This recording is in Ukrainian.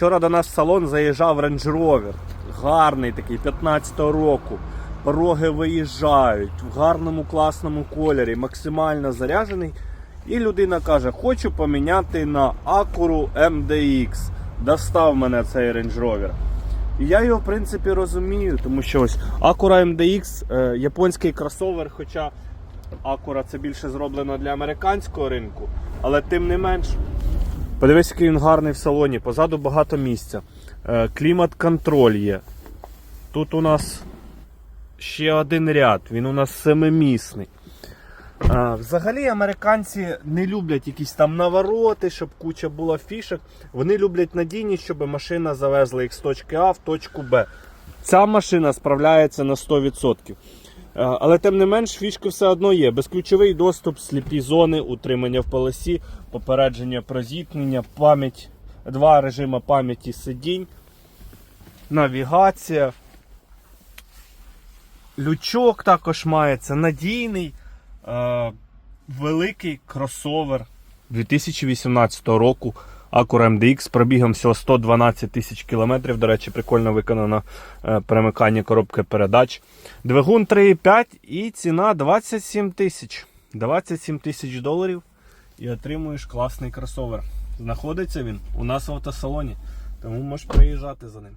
Вчора до нас в салон заїжджав Range Rover. Гарний такий, 15-го року. Пороги виїжджають в гарному класному кольорі, максимально заряджений. І людина каже: хочу поміняти на Acura MDX. Достав мене цей Range Rover. І я його, в принципі, розумію, тому що ось Acura MDX е, японський кросовер, хоча Acura це більше зроблено для американського ринку, але тим не менш. Подивись, який він гарний в салоні, позаду багато місця. Е, Клімат-контроль є. Тут у нас ще один ряд, він у нас семимісний. Взагалі американці не люблять якісь там навороти, щоб куча була фішок. Вони люблять надійність, щоб машина завезла їх з точки А в точку Б. Ця машина справляється на 100%. Е, Але тим не менш, фішки все одно є. Безключовий доступ, сліпі зони, утримання в полосі, попередження про зіткнення, пам'ять, два режими пам'яті сидінь, навігація. Лючок також мається, надійний, е, великий кросовер 2018 року. Acura MDX пробігом всього 112 тисяч кілометрів. До речі, прикольно виконано е, перемикання коробки передач. Двигун 3,5 і ціна 27 тисяч. 27 тисяч доларів і отримуєш класний кросовер. Знаходиться він у нас в автосалоні, тому можеш приїжджати за ним.